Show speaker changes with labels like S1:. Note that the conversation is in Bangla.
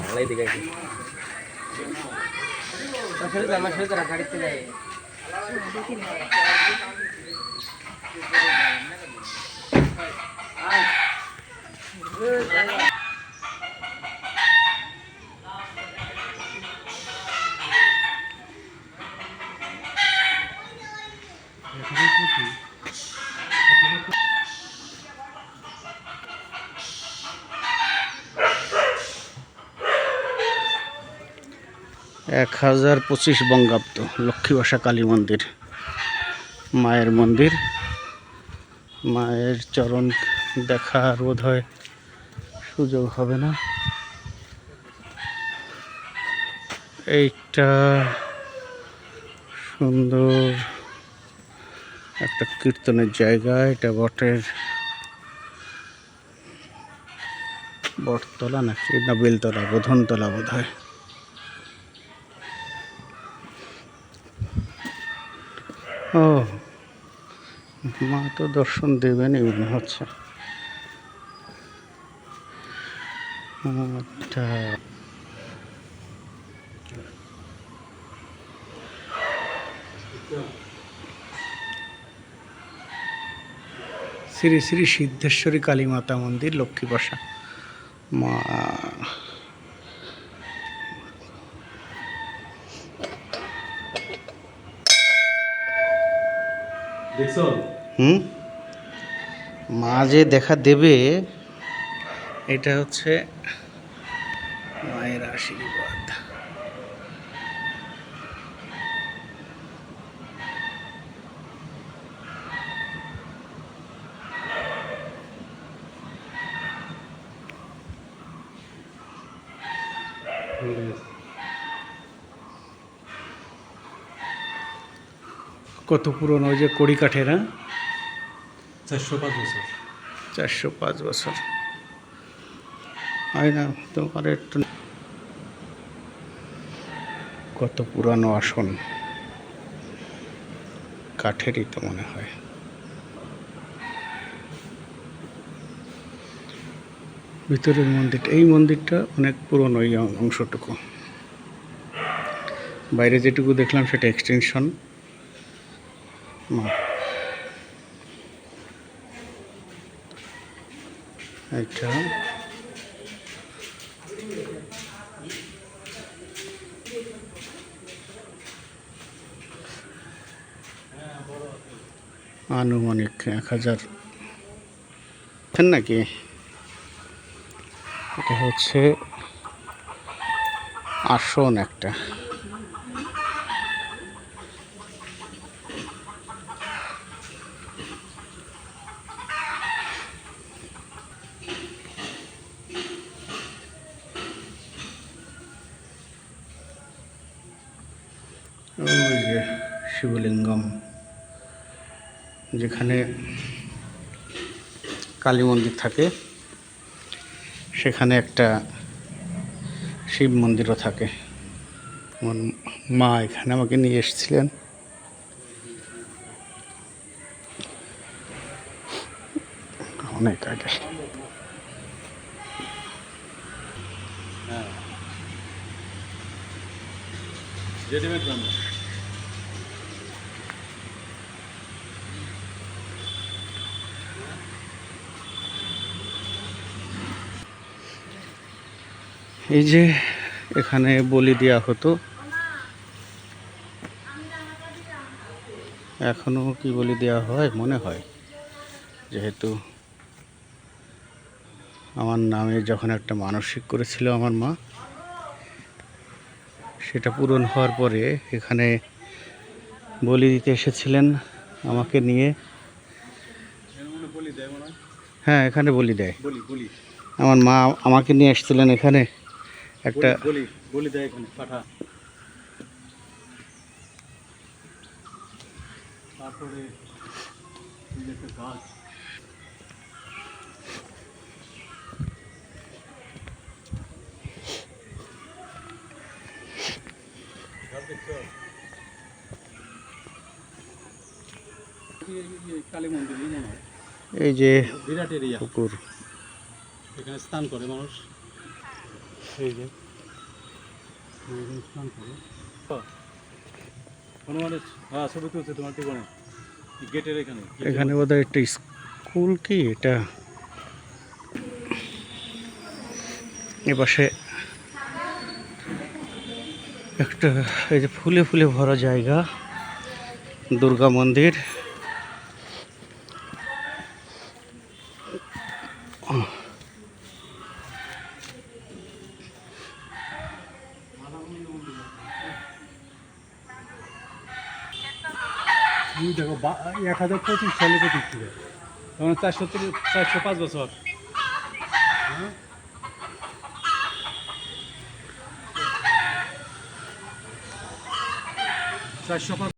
S1: ভালোই দিকে আমার সাথে
S2: এক হাজার পঁচিশ বঙ্গাব্দ লক্ষ্মীবাসা কালী মন্দির। মায়ের মন্দির। মায়ের চরণ দেখা বোধ হয় সুযোগ হবে না। এইটা সুন্দর একটা কীর্তনের জায়গা, এটা বটের বটতলা নাকি? না, বেলতলা, বোধনতলা বোধ হয় ও, মা তো দর্শন দেবেনই মনে হচ্ছে। আচ্ছা। শ্রী শ্রী সিদ্ধেশ্বরী কালী মাতা মন্দির লক্ষ্মীবাসা। মা হুম? মা যে দেখা দেবে এটা হচ্ছে মায়ের আশীর্বাদ। কত পুরনো ওই যে কড়ি কাঠের হ্যাঁ?
S3: চারশো পাঁচ বছর।
S2: চারশো পাঁচ বছর। হয় না তোমার একটু কত পুরানো আসন। কাঠেরই তো মনে হয়। ভিতরের মন্দিরটা এই মন্দিরটা অনেক পুরনো, এই অংশটুকু। বাইরে যেটুকু দেখলাম সেটা এক্সটেনশন এটা আনুমানিক এক হাজার। নাকি? এটা হচ্ছে আসন একটা। শিবলিঙ্গম যেখানে কালী মন্দির থাকে সেখানে একটা শিব মন্দিরও থাকে। আমার মা এখানে আমাকে নিয়ে এসেছিলেন। অনেক আগে।
S3: রেডিমেড রান্না
S2: এই যে এখানে বলি দেওয়া হতো। এখনও কি বলি দেওয়া হয়? মনে হয়। যেহেতু আমার নামে যখন একটা মানসিক করেছিল আমার মা সেটা পূরণ হওয়ার পরে এখানে বলি দিতে এসেছিলেন আমাকে নিয়ে।
S3: হয়
S2: এখানে বলি দেয়। আমার মা আমাকে নিয়ে এসেছিলেন এখানে। একটা
S3: বলি বলি দেয় এখানে পাঠা। তারপরে এই যে একটা গাছ
S2: এই পুকুর।
S3: এখানে স্নান করে মানুষ। এই যে। এখানে স্নান করে। হনুমানের হ্যাঁ ছবি তুলছে তোমার গেটের এখানে।
S2: এখানে বোধহয় একটা স্কুল কি? এটা এপাশে একটা এই যে ফুলে ফুলে ভরা জায়গা দুর্গা মন্দির।
S3: তুমি দেখো এক হাজার পঁচিশ সালে প্রতীক ছিল তখন চারশো চারশো পাঁচ বছর হ্যাঁ? চারশো পাঁচ